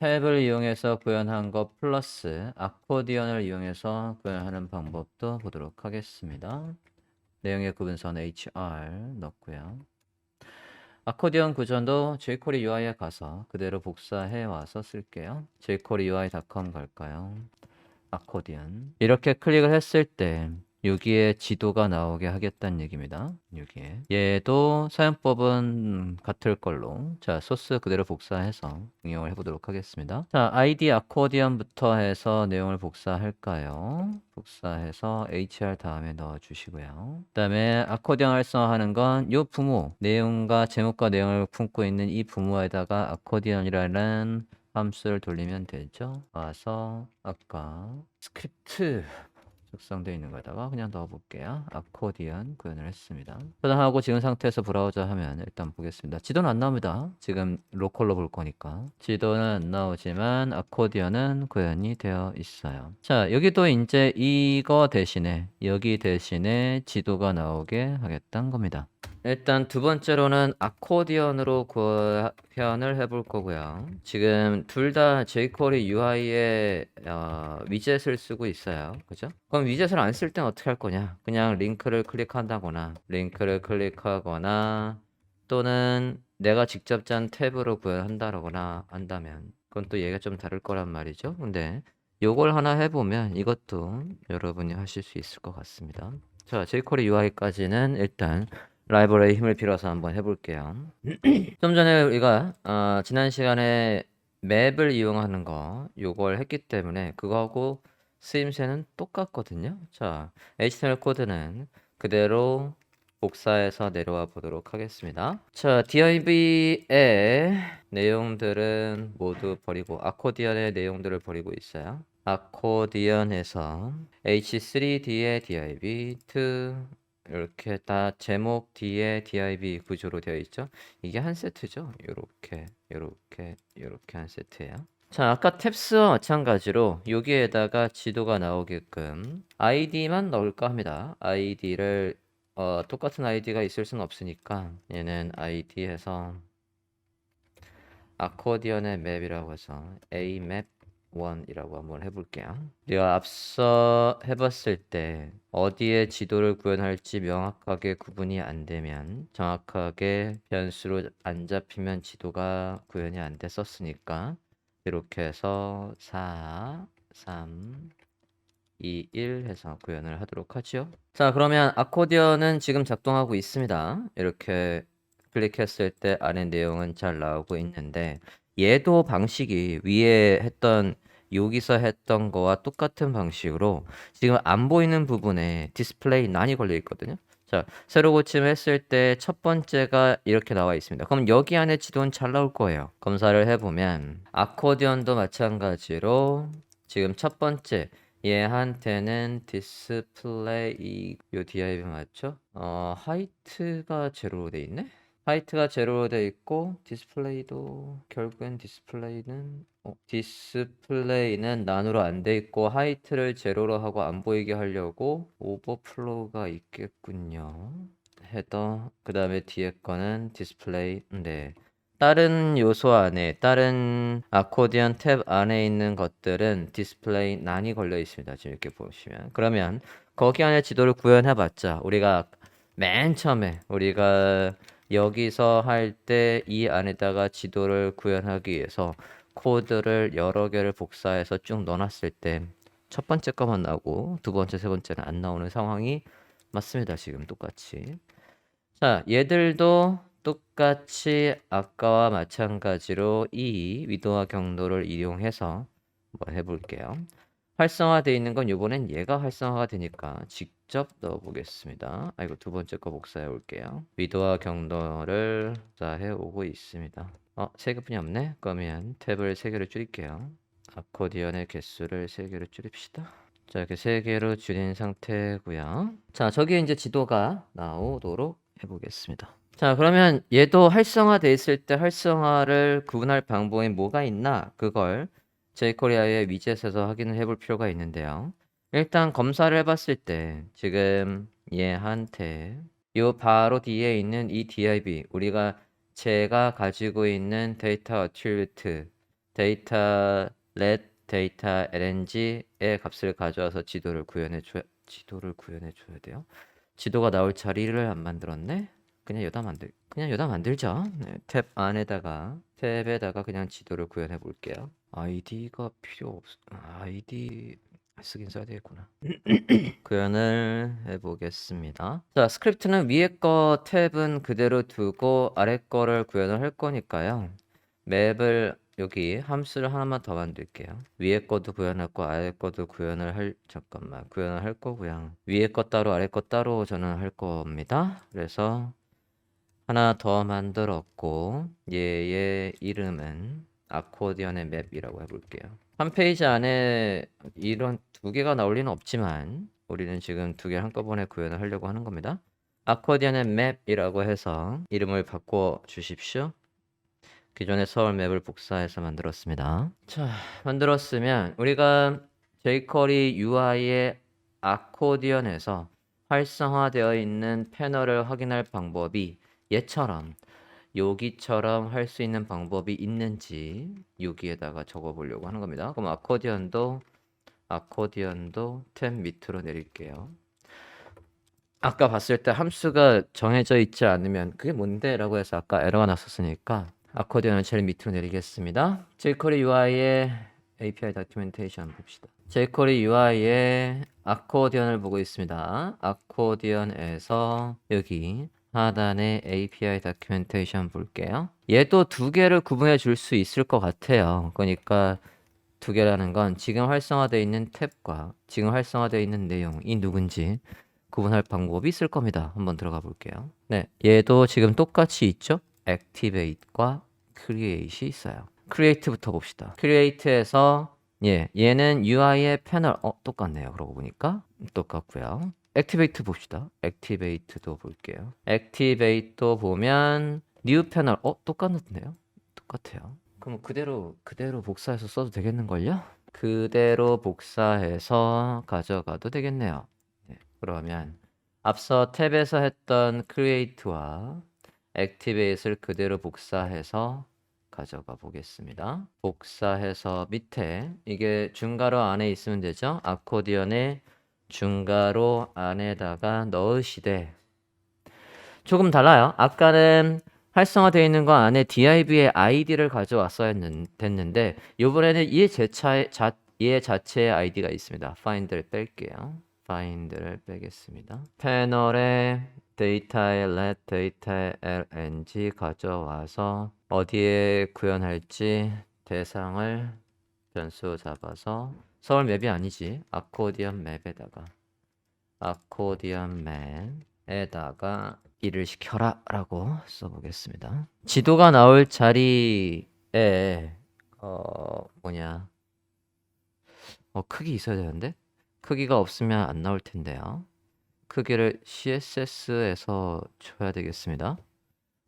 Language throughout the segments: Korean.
탭을 이용해서 구현한 것 플러스 아코디언을 이용해서 구현하는 방법도 보도록 하겠습니다. 내용의 구분선 HR 넣고요. 아코디언 구전도 jQuery UI에 가서 그대로 복사해 와서 쓸게요. jQuery UI.com 갈까요? 아코디언. 이렇게 클릭을 했을 때 여기에 지도가 나오게 하겠다는 얘기입니다. 여기에. 얘도 사용법은 같을 걸로. 자, 소스 그대로 복사해서 응용을 해보도록 하겠습니다. 자, ID 아코디언부터 해서 내용을 복사할까요? 복사해서 HR 다음에 넣어주시고요. 그 다음에 아코디언 활성화하는 건 이 부모, 내용과 제목과 내용을 품고 있는 이 부모에다가 아코디언이라는 함수를 돌리면 되죠. 와서 아까 스크립트 작성되어 있는 거에다가 그냥 넣어볼게요. 아코디언 구현을 했습니다. 저장하고 지금 상태에서 브라우저 하면 일단 보겠습니다. 지도는 안 나옵니다. 지금 로컬로 볼 거니까. 지도는 안 나오지만 아코디언은 구현이 되어 있어요. 자, 여기도 이제 이거 대신에 여기 대신에 지도가 나오게 하겠다는 겁니다. 일단 두 번째로는 아코디언으로 구 현을 해볼 거고요. 지금 둘 다 jQuery UI에 어, 위젯을 쓰고 있어요. 그죠? 그럼 위젯을 안 쓸 땐 어떻게 할 거냐? 그냥 링크를 클릭한다거나 링크를 클릭하거나 또는 내가 직접 짠 탭으로 구현한다거나 한다면 그건 또 얘가 좀 다를 거란 말이죠. 근데 요걸 하나 해보면 이것도 여러분이 하실 수 있을 것 같습니다. 자, jQuery UI까지는 일단 라이브러리 힘을 빌어서 한번 해볼게요. 좀 전에 우리가 어, 지난 시간에 맵을 이용하는 거 요걸 했기 때문에 그거하고 쓰임새는 똑같거든요. 자, HTML 코드는 그대로 복사해서 내려와 보도록 하겠습니다. 자, div의 내용들은 모두 버리고 아코디언의 내용들을 버리고 있어요. 아코디언에서 h3d의 div2 이렇게 다 제목 뒤에 div 구조로 되어 있죠. 이게 한 세트죠. 요렇게 요렇게 요렇게 한 세트예요. 자, 아까 탭스와 마찬가지로 여기에다가 지도가 나오게끔 id만 넣을까 합니다. id를 어, 똑같은 id가 있을 수는 없으니까 얘는 id 해서 아코디언의 맵이라고 해서 amap 1이라고 한번 해볼게요. 우리가 앞서 해봤을 때 어디에 지도를 구현할지 명확하게 구분이 안 되면 정확하게 변수로 안 잡히면 지도가 구현이 안 됐었으니까 이렇게 해서 4, 3, 2, 1 해서 구현을 하도록 하죠. 자, 그러면 아코디언은 지금 작동하고 있습니다. 이렇게 클릭했을 때 안에 내용은 잘 나오고 있는데 얘도 방식이 위에 했던 여기서 했던 거와 똑같은 방식으로 지금 안 보이는 부분에 디스플레이 난이 걸려 있거든요. 자, 새로 고침했을 때 첫 번째가 이렇게 나와 있습니다. 그럼 여기 안에 지도는 잘 나올 거예요. 검사를 해보면 아코디언도 마찬가지로 지금 첫 번째 얘한테는 디스플레이 요 div 맞죠? 어, 하이트가 제로로 돼 있네? 하이트가 제로로 돼 있고 디스플레이도 결국엔 디스플레이는 어, 디스플레이는 난으로 안 돼 있고 하이트를 제로로 하고 안 보이게 하려고 오버플로우가 있겠군요. 헤더 그 다음에 뒤에 거는 디스플레이 네. 다른 요소 안에 다른 아코디언 탭 안에 있는 것들은 디스플레이 난이 걸려 있습니다. 지금 이렇게 보시면 그러면 거기 안에 지도를 구현해 봤자 우리가 맨 처음에 우리가 여기서 할 때 이 안에다가 지도를 구현하기 위해서 코드를 여러 개를 복사해서 쭉 넣어놨을 때 첫 번째 거만 나오고 두 번째, 세 번째는 안 나오는 상황이 맞습니다. 지금 똑같이. 자, 얘들도 똑같이 아까와 마찬가지로 이 위도와 경도를 이용해서 한번 해볼게요. 활성화되어 있는 건 이번엔 얘가 활성화가 되니까 직 접 넣어보겠습니다. 아, 이거 두 번째 거 복사해 올게요. 위도와 경도를 복사해 오고 있습니다. 어, 세 개뿐이 없네? 그러면 탭을 세 개로 줄일게요. 아코디언의 개수를 세 개로 줄입시다. 자, 이렇게 세 개로 줄인 상태고요. 자, 저기 이제 지도가 나오도록 해보겠습니다. 자, 그러면 얘도 활성화돼 있을 때 활성화를 구분할 방법이 뭐가 있나? 그걸 j코리아의 위젯에서 확인을 해볼 필요가 있는데요. 일단 검사를 해봤을 때 지금 얘한테 요 바로 뒤에 있는 이 div 우리가 제가 가지고 있는 데이터 어트리뷰트 데이터 let 데이터 lng의 값을 가져와서 지도를 구현해 줘 지도를 구현해 줘야 돼요. 지도가 나올 자리를 안 만들었네. 그냥 여다 만들 그냥 여다 만들죠. 네, 탭 안에다가 탭에다가 그냥 지도를 구현해 볼게요. 아이디가 필요 없 아이디 쓰긴 써야 되겠구나. 구현을 해보겠습니다. 자, 스크립트는 위에 거 탭은 그대로 두고 아래 거를 구현을 할 거니까요. 맵을 여기 함수를 하나만 더 만들게요. 위에 것도 구현할 거, 아래 것도 구현을 할, 잠깐만, 구현을 할 거고요. 위에 것 따로, 아래 것 따로 저는 할 겁니다. 그래서 하나 더 만들었고, 얘의 이름은 아코디언의 맵이라고 해볼게요. 한 페이지 안에 이런 두 개가 나올 리는 없지만, 우리는 지금 두개 한꺼번에 구현을 하려고 하는 겁니다. 아코디언의 맵이라고 해서 이름을 바꿔 주십시오. 기존의 서울 맵을 복사해서 만들었습니다. 자, 만들었으면 우리가 jQuery UI의 아코디언에서 활성화되어 있는 패널을 확인할 방법이 얘처럼 여기처럼 할 수 있는 방법이 있는지 여기에다가 적어 보려고 하는 겁니다. 그럼 아코디언도 아코디언도 탭 밑으로 내릴게요. 아까 봤을 때 함수가 정해져 있지 않으면 그게 뭔데? 라고 해서 아까 에러가 났었으니까 아코디언을 제일 밑으로 내리겠습니다. jQuery UI의 API 다큐멘테이션 봅시다. jQuery UI의 아코디언을 보고 있습니다. 아코디언에서 여기 하단에 API 다큐멘테이션 볼게요. 얘도 두 개를 구분해 줄 수 있을 것 같아요. 그러니까 두 개라는 건 지금 활성화되어 있는 탭과 지금 활성화되어 있는 내용이 누군지 구분할 방법이 있을 겁니다. 한번 들어가 볼게요. 네, 얘도 지금 똑같이 있죠? activate과 create이 있어요. create부터 봅시다. create에서 예, 얘는 UI의 패널 어 똑같네요. 그러고 보니까 똑같고요. Activate 봅시다. activate도 볼게요. activate도 보면 new 패널 어 똑같네요. 똑같아요. 그럼 그대로 그대로 복사해서 써도 되겠는 걸요? 그대로 복사해서 가져가도 되겠네요. 네, 그러면 앞서 탭에서 했던 create와 activate을 그대로 복사해서 가져가 보겠습니다. 복사해서 밑에 이게 중괄호 안에 있으면 되죠. 아코디언의 중괄호 안에다가 넣으시되 조금 달라요. 아까는 활성화되어 있는 거 안에 div의 id를 가져왔어야 됐는데 이번에는 얘 제차의 자, 얘 자체의 id가 있습니다. find를 뺄게요. find를 빼겠습니다. 패널에 데이터에 let 데이터에 lng 가져와서 어디에 구현할지 대상을 변수 잡아서 서울 맵이 아니지. 아코디언 맵에다가 아코디언 맵에다가 일을 시켜라 라고 써보겠습니다. 지도가 나올 자리에 어 뭐냐. 어 크기 있어야 되는데? 크기가 없으면 안 나올 텐데요. 크기를 CSS에서 줘야 되겠습니다.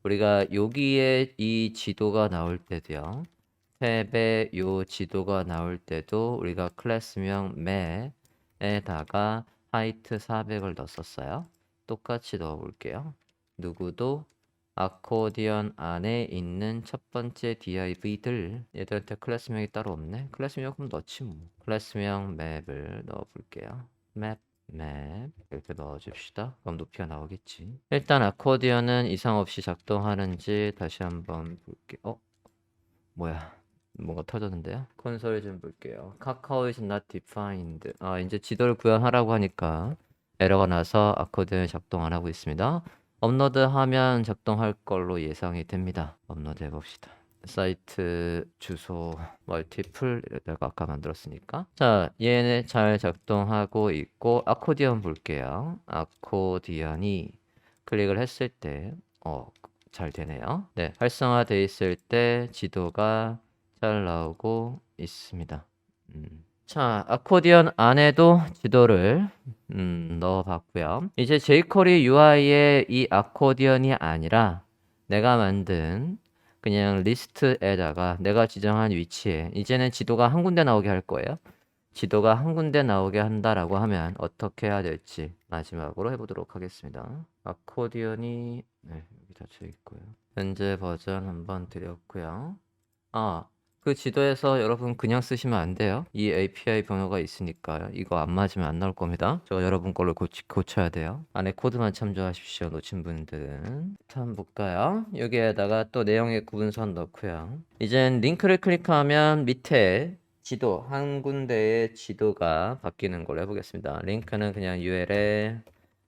우리가 여기에 이 지도가 나올 때도요. 탭에 요 지도가 나올 때도 우리가 클래스명 매에다가 하이트 400을 넣었어요. 똑같이 넣어 볼게요. 누구도 아코디언 안에 있는 첫 번째 div들 얘들한테 클래스명이 따로 없네. 클래스명 그럼 넣지 뭐. 클래스명 맵을 넣어 볼게요. 맵 맵 이렇게 넣어줍시다. 그럼 높이가 나오겠지. 일단 아코디언은 이상 없이 작동하는지 다시 한번 볼게. 어? 뭐야? 뭐가 터졌는데요? 콘솔 좀 볼게요. 카카오 is not defined. 아 이제 지도를 구현하라고 하니까 에러가 나서 아코디언이 작동 안 하고 있습니다. 업로드하면 작동할 걸로 예상이 됩니다. 업로드 해봅시다. 사이트 주소 멀티플 내가 아까 만들었으니까 자 얘는 잘 작동하고 있고 아코디언 볼게요 아코디언이 클릭을 했을 때어잘 되네요 네 활성화돼 있을 때 지도가 잘 나오고 있습니다 음. 자 아코디언 안에도 지도를 음, 넣어봤고요 이제 jQuery UI의 이 아코디언이 아니라 내가 만든 그냥 리스트에다가 내가 지정한 위치에 이제는 지도가 한 군데 나오게 할 거예요. 지도가 한 군데 나오게 한다라고 하면 어떻게 해야 될지 마지막으로 해보도록 하겠습니다. 아코디언이 네, 여기 닫혀 있고요. 현재 버전 한번 드렸고요. 아 그 지도에서 여러분 그냥 쓰시면 안 돼요. 이 API 번호가 있으니까요. 이거 안 맞으면 안 나올 겁니다. 저 여러분 걸로 고치, 고쳐야 돼요. 안에 코드만 참조하십시오. 놓친 분들은. 한번 볼까요? 여기에다가 또 내용의 구분선 넣고요. 이젠 링크를 클릭하면 밑에 지도, 한 군데의 지도가 바뀌는 걸로 해보겠습니다. 링크는 그냥 URL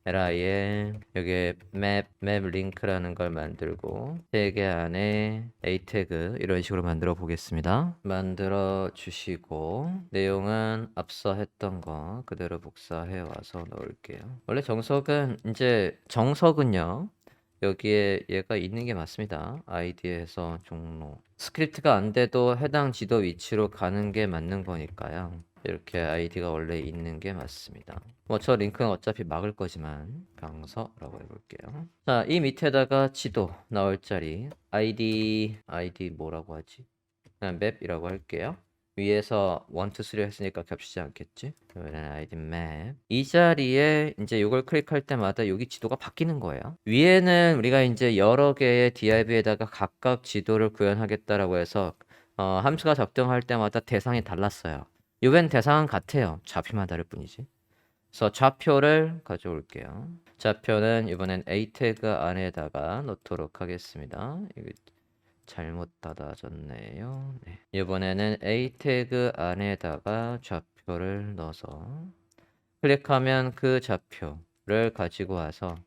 에 여기에 맵, 맵 링크라는 걸 만들고 태그 안에 A 태그 이런 식으로 만들어 보겠습니다. 만들어 주시고 내용은 앞서 했던 거 그대로 복사해 와서 넣을게요. 원래 정석은 이제 정석은요. 여기에 얘가 있는 게 맞습니다. 아이디에서 종로. 스크립트가 안 돼도 해당 지도 위치로 가는 게 맞는 거니까요. 이렇게 아이디가 원래 있는 게 맞습니다. 뭐 저 링크는 어차피 막을 거지만 강서라고 해볼게요. 자, 이 밑에다가 지도 나올 자리 아이디 아이디 뭐라고 하지? 그냥 맵이라고 할게요. 위에서 1, 2, 3 했으니까 겹치지 않겠지? 그러면 아이디 맵. 이 자리에 이제 이걸 클릭할 때마다 여기 지도가 바뀌는 거예요. 위에는 우리가 이제 여러 개의 div에다가 각각 지도를 구현하겠다라고 해서 어, 함수가 작동할 때마다 대상이 달랐어요. 요번 대상은 같아요. 좌표만 다를 뿐이지. 그래서 좌표를 가져올게요. 좌표는 이번엔 a 태그 안에다가 넣도록 하겠습니다. 잘못 닫아졌네요. 네. 이번에는 a 태그 안에다가 좌표를 넣어서 클릭하면 그 좌표를 가지고 와서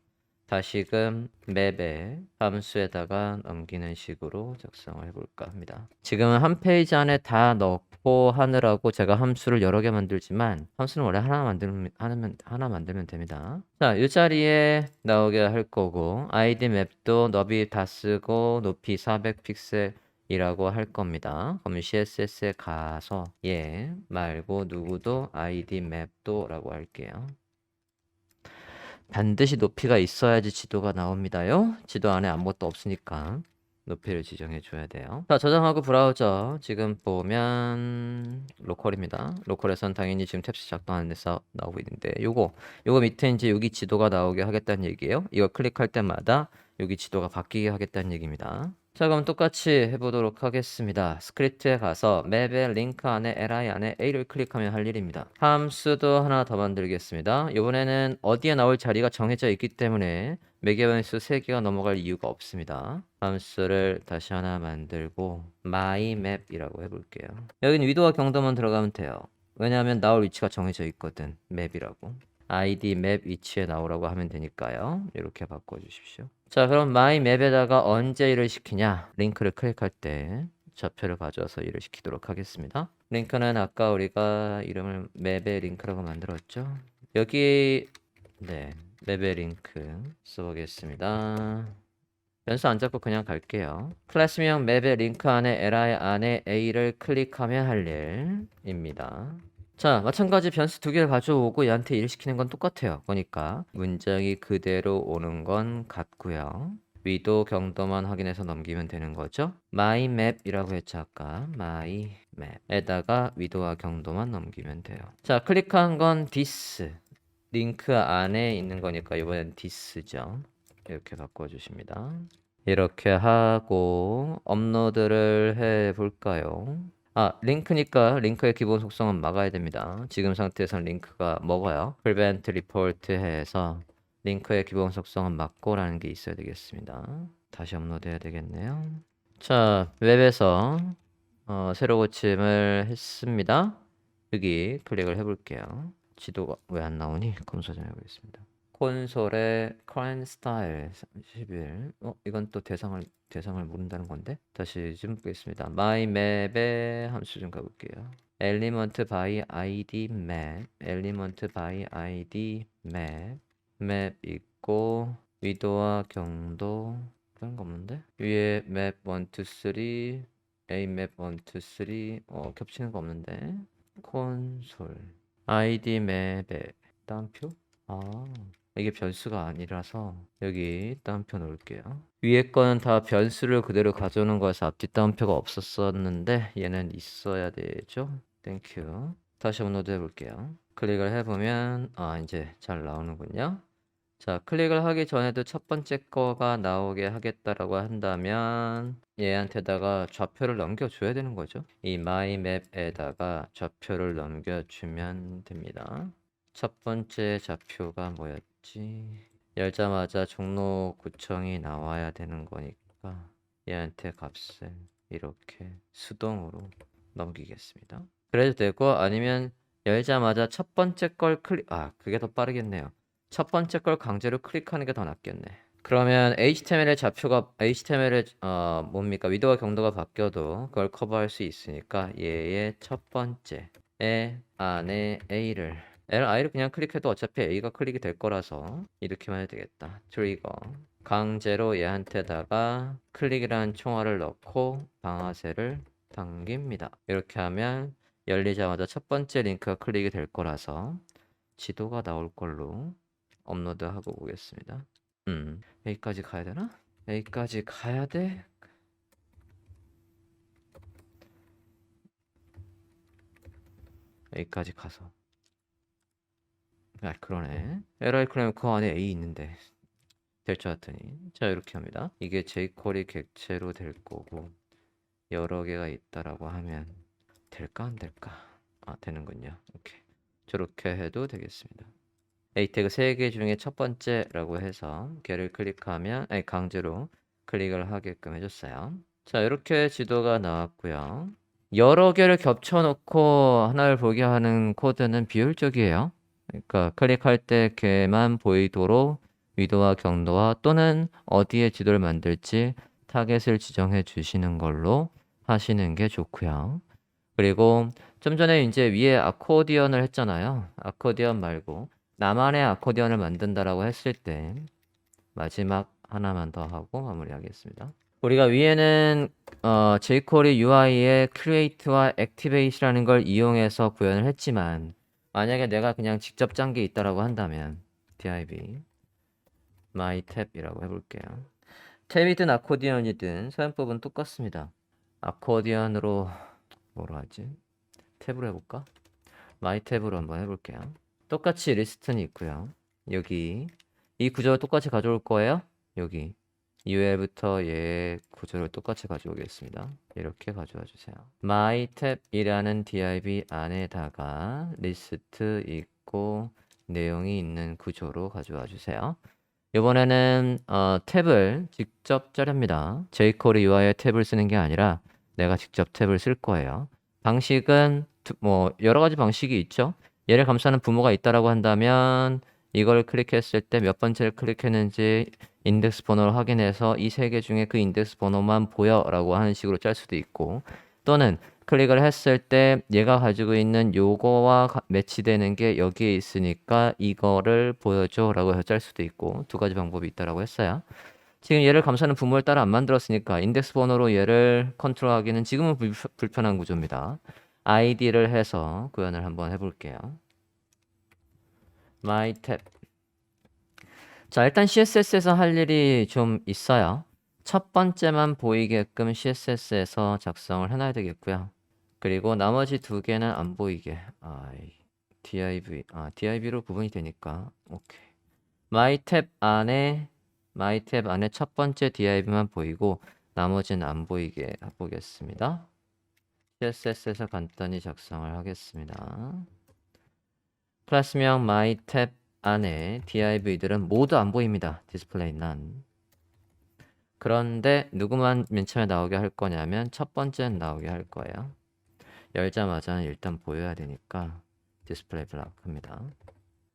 다시금 맵에 함수에다가 넘기는 식으로 작성을 해볼까 합니다. 지금은 한 페이지 안에 다 넣고 하느라고 제가 함수를 여러 개 만들지만 함수는 원래 하나 만들면 하나, 하나 만들면 됩니다. 자, 이 자리에 나오게 할 거고 아이디 맵도 너비 다 쓰고 높이 400 픽셀 이라고 할 겁니다. 그럼 CSS에 가서 얘 말고 누구도 ID 맵도 라고 할게요. 반드시 높이가 있어야지 지도가 나옵니다요. 지도 안에 아무것도 없으니까 높이를 지정해 줘야 돼요. 자, 저장하고 브라우저 지금 보면 로컬입니다. 로컬에선 당연히 지금 탭스 작동하는 데서 나오고 있는데 요거 요거 밑에 이제 여기 지도가 나오게 하겠다는 얘기예요. 이거 클릭할 때마다 여기 지도가 바뀌게 하겠다는 얘기입니다. 자, 그럼 똑같이 해보도록 하겠습니다. 스크립트에 가서 맵의 링크 안에 li 안에 a를 클릭하면 할 일입니다. 함수도 하나 더 만들겠습니다. 이번에는 어디에 나올 자리가 정해져 있기 때문에 매개변수 3개가 넘어갈 이유가 없습니다. 함수를 다시 하나 만들고 myMap이라고 해볼게요. 여기는 위도와 경도만 들어가면 돼요. 왜냐하면 나올 위치가 정해져 있거든. 맵이라고. id 맵 위치에 나오라고 하면 되니까요. 이렇게 바꿔주십시오. 자, 그럼 my 맵에다가 언제 일을 시키냐? 링크를 클릭할 때 좌표를 가져와서 일을 시키도록 하겠습니다. 링크는 아까 우리가 이름을 맵의 링크라고 만들었죠. 여기 네, 맵의 링크 써보겠습니다. 변수 안 잡고 그냥 갈게요. 클래스명 맵의 링크 안에 li 안에 a를 클릭하면 할 일입니다. 자, 마찬가지 변수 두 개를 가져오고 얘한테 일 시키는 건 똑같아요. 그러니까 문장이 그대로 오는 건 같고요. 위도 경도만 확인해서 넘기면 되는 거죠. my map이라고 했죠 아까 my map에다가 위도와 경도만 넘기면 돼요. 자, 클릭한 건 this 링크 안에 있는 거니까 이번엔 this죠. 이렇게 바꿔주십니다. 이렇게 하고 업로드를 해 볼까요? 아, 링크니까 링크의 기본 속성은 막아야 됩니다. 지금 상태에서는 링크가 먹어요. prevent report 해서 링크의 기본 속성은 막고라는 게 있어야 되겠습니다. 다시 업로드해야 되겠네요. 자, 웹에서 어, 새로 고침을 했습니다. 여기 클릭을 해볼게요. 지도가 왜 안 나오니? 검사 좀 해보겠습니다. 콘솔에 current style 31. 어, 이건 또 대상을 대상을 모른다는 건데. 다시 좀 보겠습니다. map에 함수 좀 가볼게요. element by id map, element by id map, map 있고 위도와 경도 그런 거 없는데? 위에 map 1, 2, 3, a map 1, 2, 3 어, 겹치는 거 없는데? 콘솔 id 맵에 따옴표? 아 이게 변수가 아니라서 여기 따옴표 놓을게요. 위에 거는 다 변수를 그대로 가져오는 거여서 앞뒤 따옴표가 없었었는데 얘는 있어야 되죠. 땡큐. 다시 업로드 해볼게요. 클릭을 해보면 아 이제 잘 나오는군요. 자, 클릭을 하기 전에도 첫 번째 거가 나오게 하겠다라고 한다면 얘한테다가 좌표를 넘겨줘야 되는 거죠. 이 마이맵에다가 좌표를 넘겨주면 됩니다. 첫 번째 좌표가 뭐였 지? 열자마자 종로구청이 나와야 되는 거니까 얘한테 값을 이렇게 수동으로 넘기겠습니다. 그래도 되고 아니면 열자마자 첫 번째 걸 클릭 아 그게 더 빠르겠네요. 첫 번째 걸 강제로 클릭하는 게 더 낫겠네. 그러면 HTML의 좌표가 HTML의 어 뭡니까 위도와 경도가 바뀌어도 그걸 커버할 수 있으니까 얘의 첫 번째에 안에 A를 L I를 그냥 클릭해도 어차피 A가 클릭이 될 거라서 이렇게만 해도 되겠다. 트리거 강제로 얘한테다가 클릭이라는 총알을 넣고 방아쇠를 당깁니다. 이렇게 하면 열리자마자 첫 번째 링크가 클릭이 될 거라서 지도가 나올 걸로 업로드하고 보겠습니다. 음, 여기까지 가야 되나? 여기까지 가야 돼? 여기까지 가서 아 그러네. LI 클라임 그 안에 A 있는데. 될 줄 알았더니. 자 이렇게 합니다. 이게 jQuery 객체로 될 거고 여러 개가 있다라고 하면 될까 안 될까? 아 되는군요. 오케이. 저렇게 해도 되겠습니다. A 태그 3개 중에 첫 번째라고 해서 걔를 클릭하면 아니 강제로 클릭을 하게끔 해줬어요. 자 이렇게 지도가 나왔고요. 여러 개를 겹쳐놓고 하나를 보게 하는 코드는 비효율적이에요 그러니까 클릭할 때 걔만 보이도록 위도와 경도와 또는 어디에 지도를 만들지 타겟을 지정해 주시는 걸로 하시는 게 좋고요. 그리고 좀 전에 이제 위에 아코디언을 했잖아요. 아코디언 말고 나만의 아코디언을 만든다라고 했을 때 마지막 하나만 더 하고 마무리하겠습니다. 우리가 위에는 어, jQuery UI의 create와 activate라는 걸 이용해서 구현을 했지만 만약에 내가 그냥 직접 짠 게 있다라고 한다면 div my tab이라고 해볼게요. 탭이든 아코디언이든 사용법은 똑같습니다. 아코디언으로 뭐로 하지? 탭으로 해볼까? my 탭으로 한번 해볼게요. 똑같이 리스트는 있고요. 여기 이 구조를 똑같이 가져올 거예요. 여기 UL부터 얘 구조를 똑같이 가져오겠습니다. 이렇게 가져와 주세요. myTab이라는 div 안에다가 리스트 있고 내용이 있는 구조로 가져와 주세요. 이번에는 어, 탭을 직접 짜렵니다. jQuery UI에 탭을 쓰는 게 아니라 내가 직접 탭을 쓸 거예요. 방식은 두- 뭐 여러 가지 방식이 있죠. 얘를 감싸는 부모가 있다라고 한다면 이걸 클릭했을 때 몇 번째를 클릭했는지 인덱스 번호를 확인해서 이 세 개 중에 그 인덱스 번호만 보여라고 하는 식으로 짤 수도 있고 또는 클릭을 했을 때 얘가 가지고 있는 요거와 가- 매치되는 게 여기에 있으니까 이거를 보여줘라고 해서 짤 수도 있고 두 가지 방법이 있다라고 했어요. 지금 얘를 감싸는 부모를 따로 안 만들었으니까 인덱스 번호로 얘를 컨트롤하기는 지금은 불, 불편한 구조입니다. id를 해서 구현을 한번 해볼게요. my tab 자, 일단 CSS에서 할 일이 좀 있어요. 첫 번째만 보이게끔 CSS에서 작성을 해놔야 되겠고요. 그리고 나머지 두 개는 안 보이게. 아, div, 아, div로 구분이 되니까. 오케이. myTab 안에, myTab 안에 첫 번째 div만 보이고, 나머지는 안 보이게 해보겠습니다. CSS에서 간단히 작성을 하겠습니다. 클래스명 myTab 안에 div들은 모두 안 보입니다. 디스플레이 none. 그런데 누구만 맨 처음에 나오게 할 거냐면 첫 번째는 나오게 할 거예요. 열자마자 일단 보여야 되니까 디스플레이 블락 합니다.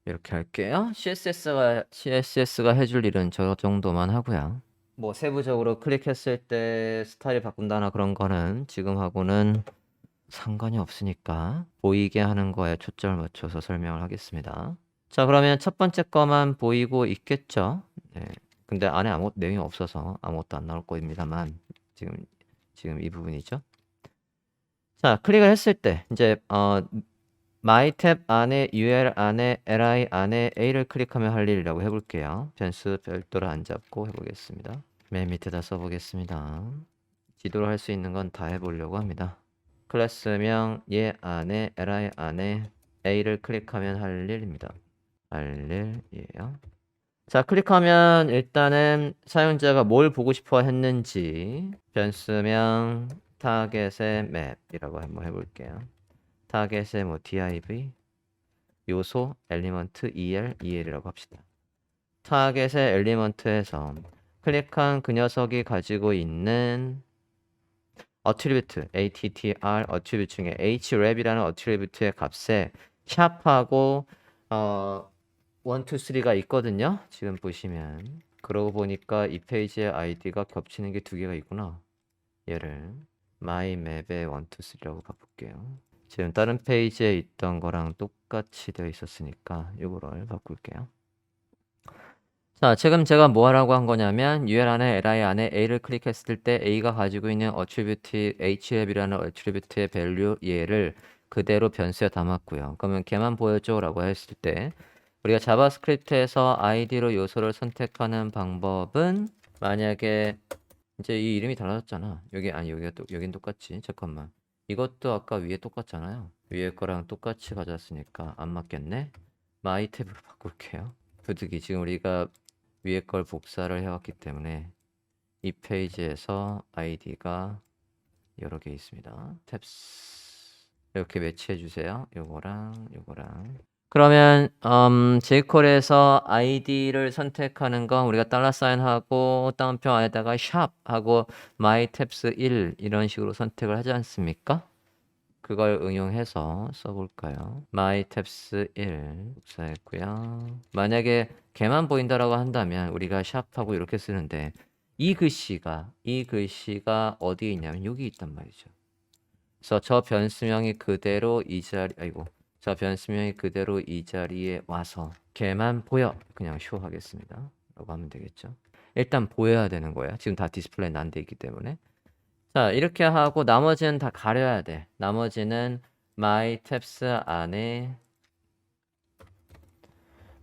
이렇게 할게요. CSS가 CSS가 해줄 일은 저 정도만 하고요. 뭐 세부적으로 클릭했을 때 스타일 바꾼다나 그런 거는 지금하고는 상관이 없으니까 보이게 하는 거에 초점을 맞춰서 설명을 하겠습니다. 자, 그러면 첫 번째 거만 보이고 있겠죠? 네. 근데 안에 아무 내용이 없어서 아무것도 안 나올 거입니다만 지금 지금 이 부분이죠. 자, 클릭을 했을 때 이제 어 my 탭 안에 UL 안에 li 안에 a를 클릭하면 할 일이라고 해 볼게요. 변수 별도로 안 잡고 해 보겠습니다. 맨 밑에다 써 보겠습니다. 지도를 할수 있는 건 다 해 보려고 합니다. 클래스명 얘 안에 li 안에 a를 클릭하면 할 일입니다. 할 일이에요. 자, 클릭하면 일단은 사용자가 뭘 보고 싶어 했는지 변수명 타겟의 맵이라고 한번 해볼게요. 타겟의 뭐 div 요소 엘리먼트 el el이라고 합시다. 타겟의 엘리먼트에서 클릭한 그 녀석이 가지고 있는 어트리뷰트 attr 어트리뷰트 중에 href이라는 어트리뷰트의 값에 샵하고 어 1, 2, 3가 있거든요. 지금 보시면 그러고 보니까 이 페이지의 아이디가 겹치는 게 두 개가 있구나. 얘를 myMap의 1, 2, 3라고 바꿀게요. 지금 다른 페이지에 있던 거랑 똑같이 되어 있었으니까 이거를 바꿀게요. 자, 지금 제가 뭐 하라고 한 거냐면 UL 안에 li 안에 a를 클릭했을 때 a가 가지고 있는 attribute href이라는 attribute의 value 얘를 그대로 변수에 담았고요. 그러면 걔만 보여줘라고 했을 때 우리가 자바스크립트에서 id로 요소를 선택하는 방법은 만약에 이제 이 이름이 달라졌잖아. 여기 아니 여기가 또 여긴 똑같지. 잠깐만. 이것도 아까 위에 똑같잖아요. 위에 거랑 똑같이 가져왔으니까 안 맞겠네. my 탭으로 바꿀게요. 부득이 지금 우리가 위에 걸 복사를 해왔기 때문에 이 페이지에서 id가 여러 개 있습니다. 탭스 이렇게 매치해 주세요. 요거랑 요거랑 그러면 음, jQuery에서 id를 선택하는 건 우리가 달러 사인하고 다운표 안에다가 샵 하고 my tabs 1 이런 식으로 선택을 하지 않습니까? 그걸 응용해서 써볼까요? my tabs 1 복사했고요. 만약에 걔만 보인다라고 한다면 우리가 샵하고 이렇게 쓰는데 이 글씨가 이 글씨가 어디에 있냐면 여기 있단 말이죠. 그래서 저 변수명이 그대로 이 자리 아이고 저 변수명이 그대로 이 자리에 와서 걔만 보여 그냥 쇼 하겠습니다. 라고 하면 되겠죠. 일단 보여야 되는 거야. 지금 다 디스플레이 안돼 있기 때문에. 자, 이렇게 하고 나머지는 다 가려야 돼. 나머지는 my tabs 안에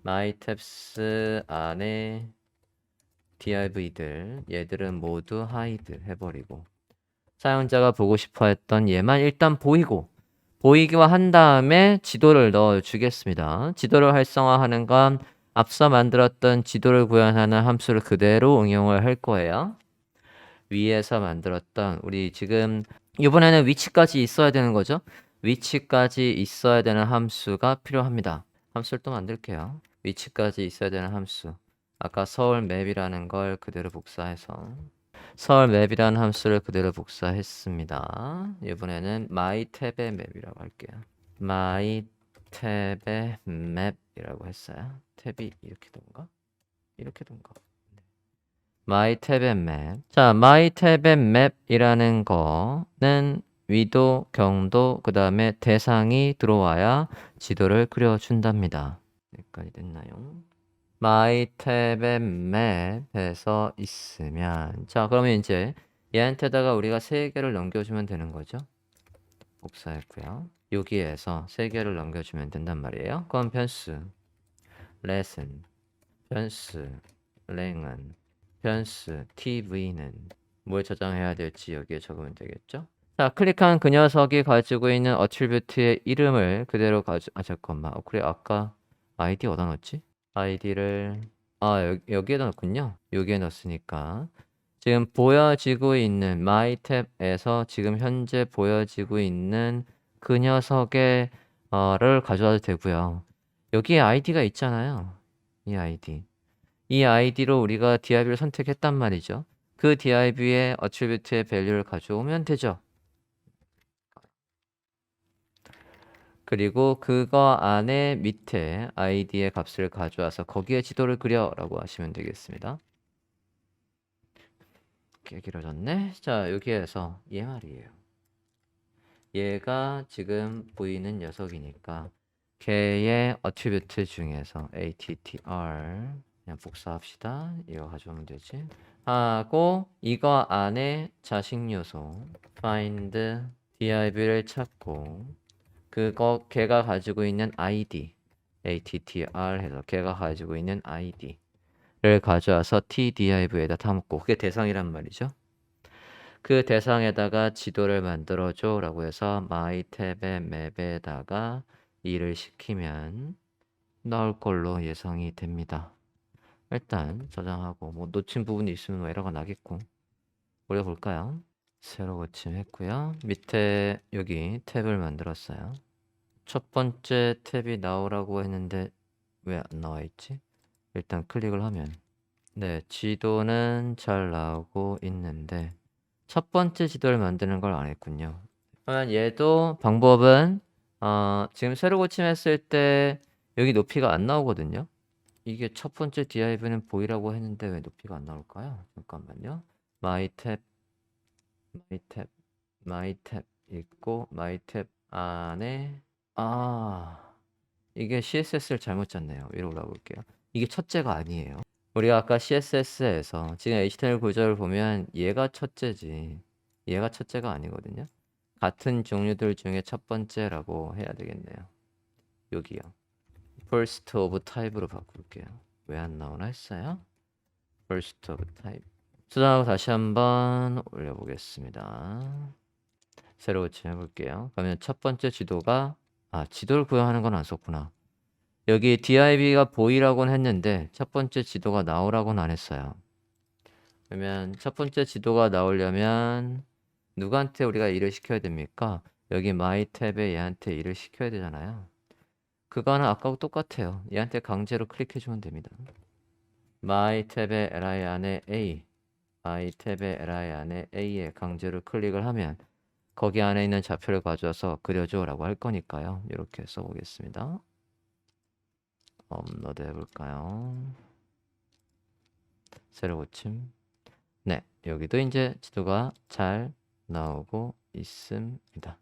my tabs 안에 div들 얘들은 모두 hide 해버리고 사용자가 보고 싶어 했던 얘만 일단 보이고 보이기와 한 다음에 지도를 넣어 주겠습니다. 지도를 활성화하는 건 앞서 만들었던 지도를 구현하는 함수를 그대로 응용을 할 거예요. 위에서 만들었던 우리 지금 이번에는 위치까지 있어야 되는 거죠. 위치까지 있어야 되는 함수가 필요합니다. 함수를 또 만들게요. 위치까지 있어야 되는 함수. 아까 서울 맵이라는 걸 그대로 복사해서 서울 맵이라는 함수를 그대로 복사했습니다. 이번에는 my 탭의 맵이라고 할게요. my 탭의 맵이라고 했어요. 탭이 이렇게 던가? 이렇게 던가? my 탭의 맵. 자, my 탭의 맵이라는 거는 위도, 경도, 그 다음에 대상이 들어와야 지도를 그려준답니다. 여기까지 됐나요? My 탭의 맵에서 있으면 자 그러면 이제 얘한테다가 우리가 세 개를 넘겨주면 되는 거죠. 복사했고요. 여기에서 세 개를 넘겨주면 된단 말이에요. 그럼 변수 lesson 변수 랭은 변수 tv는 뭘 저장해야 될지 여기에 적으면 되겠죠. 자 클릭한 그 녀석이 가지고 있는 어트리뷰트의 이름을 그대로 가져 아 잠깐만 어, 그래 아까 아이디 넣었지? 아이디를 아 여기, 여기에 넣었군요. 여기에 넣었으니까 지금 보여지고 있는 my 탭에서 지금 현재 보여지고 있는 그 녀석의 어를 가져와도 되고요. 여기에 아이디가 있잖아요. 이 아이디. 이 아이디로 우리가 div를 선택했단 말이죠. 그 div의 attribute의 value를 가져오면 되죠. 그리고 그거 안에 밑에 id의 값을 가져와서 거기에 지도를 그려라고 하시면 되겠습니다. 꽤 길어졌네. 자, 여기에서 얘 말이에요. 얘가 지금 보이는 녀석이니까 걔의 attribute 중에서 attr 그냥 복사합시다. 이거 가져오면 되지. 하고 이거 안에 자식 요소 find div를 찾고 그거 걔가 가지고 있는 ID attr 해서 걔가 가지고 있는 id를 가져와서 tdiv에다 담고 그게 대상이란 말이죠. 그 대상에다가 지도를 만들어줘 라고 해서 my 탭의 맵에다가 일을 시키면 나올 걸로 예상이 됩니다. 일단 저장하고 뭐 놓친 부분이 있으면 뭐 에러가 나겠고 올려볼까요? 새로 고침했고요. 밑에 여기 탭을 만들었어요. 첫 번째 탭이 나오라고 했는데 왜 안 나와 있지? 일단 클릭을 하면 네, 지도는 잘 나오고 있는데 첫 번째 지도를 만드는 걸 안 했군요. 그러면 얘도 방법은 어, 지금 새로 고침했을 때 여기 높이가 안 나오거든요. 이게 첫 번째 div는 보이라고 했는데 왜 높이가 안 나올까요? 잠깐만요. my 탭, my 탭, my 탭 있고 my 탭 안에 아 이게 CSS를 잘못 짰네요. 위로 올라 볼게요. 이게 첫째가 아니에요. 우리가 아까 CSS에서 지금 HTML 구조를 보면 얘가 첫째지 얘가 첫째가 아니거든요. 같은 종류들 중에 첫 번째라고 해야 되겠네요. 여기요. first of type로 바꿀게요. 왜 안 나오나 했어요? first of type. 수정하고 다시 한번 올려보겠습니다. 새로 고침해 볼게요. 그러면 첫 번째 지도가 아 지도를 구현하는 건 안 썼구나. 여기 div가 보이라고는 했는데 첫 번째 지도가 나오라고는 안 했어요. 그러면 첫 번째 지도가 나오려면 누구한테 우리가 일을 시켜야 됩니까? 여기 my 탭에 얘한테 일을 시켜야 되잖아요. 그거는 아까하고 똑같아요. 얘한테 강제로 클릭해주면 됩니다. my 탭의 li 안에 a, my 탭의 li 안에 a에 강제로 클릭을 하면 거기 안에 있는 좌표를 가져와서 그려줘 라고 할 거니까요. 이렇게 써보겠습니다. 업로드 해볼까요? 새로 고침. 네, 여기도 이제 지도가 잘 나오고 있습니다.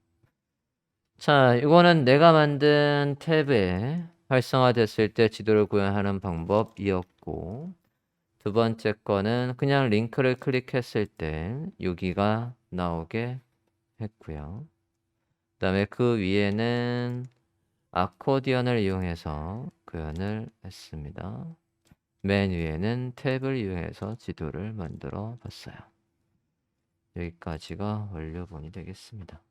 자, 이거는 내가 만든 탭에 활성화됐을 때 지도를 구현하는 방법이었고, 두 번째 거는 그냥 링크를 클릭했을 때 여기가 나오게 했고요. 그 다음에 그 위에는 아코디언을 이용해서 구현을 했습니다. 맨 위에는 탭을 이용해서 지도를 만들어 봤어요. 여기까지가 완료본이 되겠습니다.